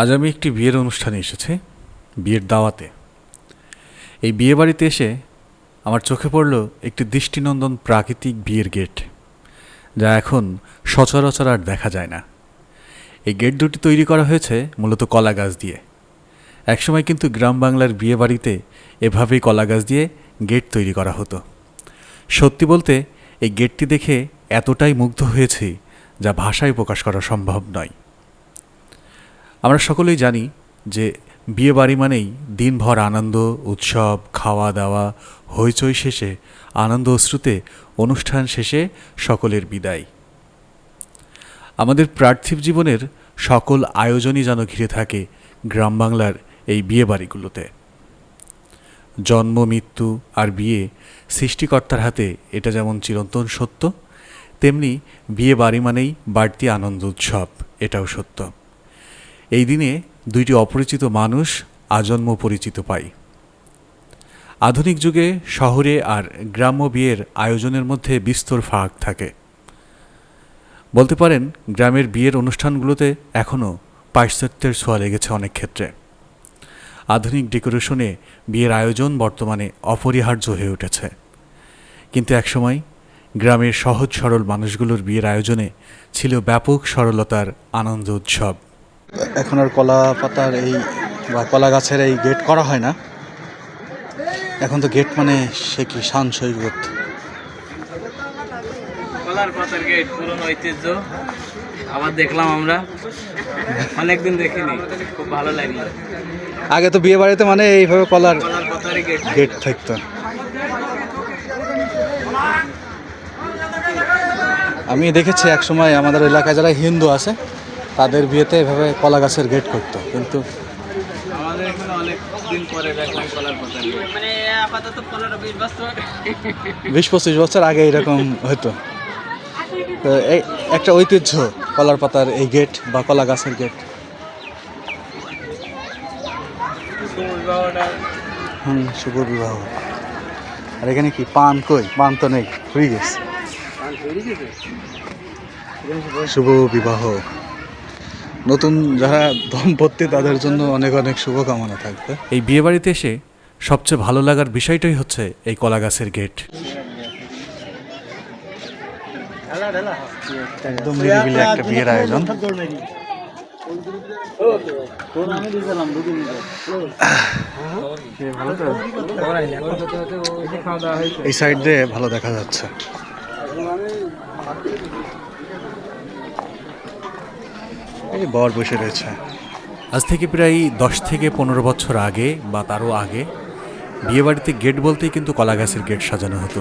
আজ আমি একটি বিয়ের অনুষ্ঠানে এসেছি, বিয়ের দাওয়াতে। এই বিয়ে বাড়িতে এসে আমার চোখে পড়ল একটি দৃষ্টিনন্দন প্রাকৃতিক বিয়ের গেট, যা এখন সচরাচর আর দেখা যায় না। এই গেট দুটি তৈরি করা হয়েছে মূলত কলা গাছ দিয়ে। একসময় কিন্তু গ্রাম বাংলার বিয়ে বাড়িতে এভাবেই কলা গাছ দিয়ে গেট তৈরি করা হতো। সত্যি বলতে, এই গেটটি দেখে এতটাই মুগ্ধ হয়েছি যা ভাষায় প্রকাশ করা সম্ভব নয়। আমরা সকলেই জানি যে বিয়ে বাড়ি মানেই দিনভর আনন্দ, উৎসব খাওয়া দাওয়া হইচই শেষে, আনন্দ অশ্রুতে, অনুষ্ঠান শেষে সকলের বিদায়। আমাদের পার্থিব জীবনের সকল আয়োজনই যেন ঘিরে থাকে গ্রাম বাংলার এই বিয়ে বাড়িগুলোতে জন্ম, মৃত্যু আর বিয়ে সৃষ্টিকর্তার হাতে এটা যেমন চিরন্তন সত্য, তেমনি বিয়ে বাড়ি মানেই বাড়তি আনন্দ, উৎসব, এটাও সত্য। এই দিনে দুইটি অপরিচিত মানুষ আজন্ম পরিচিত পায় আধুনিক যুগে শহরে আর গ্রাম্য বিয়ের আয়োজনের মধ্যে বিস্তর ফাঁক থাকে। বলতে পারেন, গ্রামের বিয়ের অনুষ্ঠানগুলোতে এখনও পাশ্চাত্যের ছোঁয়া লেগেছে অনেক ক্ষেত্রে। আধুনিক ডেকোরেশনে বিয়ের আয়োজন বর্তমানে অপরিহার্য হয়ে উঠেছে। কিন্তু একসময় গ্রামের সহজ সরল মানুষগুলোর বিয়ের আয়োজনে ছিল ব্যাপক সরলতার আনন্দ উৎসব। এখন আর কলা পাতার এই বা কলা গাছের এই গেট করা হয় না। এখন তো গেট মানে সে কি শান সৈকত। কলার পাতার গেট পুরনো ঐতিহ্য। আবার দেখলাম আমরা। অনেকদিন দেখিনি। খুব ভালো লাগল। আগে তো বিয়ে বাড়িতে মানে এইভাবে কলার গেট গেট থাকতো। আমি দেখেছি এক সময় আমাদের এলাকায় যারা হিন্দু আছে তাদের বিয়েতে এভাবে কলা গাছের গেট করতো। কিন্তু আমাদের এখানে অনেক দিন পরে দেখলাম কলার পাতার মানে আপাতত পনেরো বিশ বছর। বিশ পঁচিশ বছর আগে এরকম হতো। তো এই একটা ঐতিহ্য কলার পাতার এই গেট বা কলা গাছের গেট হুম শুভ বিবাহ আর এখানে কি পান কই? পান তো নেই হয়ে গেছে? শুভ বিবাহ। নতুন যারা দম্পতি তাদের জন্য অনেক অনেক শুভকামনা থাকবে। এই বিয়েবাড়িতে এসে সবচেয়ে ভালো লাগার বিষয়টাই হচ্ছে এই কলা গাছের গেট। একদম নিরিবিলি একটা বিয়ের আয়োজন। এই সাইড দিয়ে ভালো দেখা যাচ্ছে এই বর বসে রয়েছে। আজ থেকে প্রায় দশ থেকে পনেরো বছর আগে বা তারও আগে বিয়েবাড়িতে গেট বলতেই কিন্তু কলা গাছের গেট সাজানো হতো।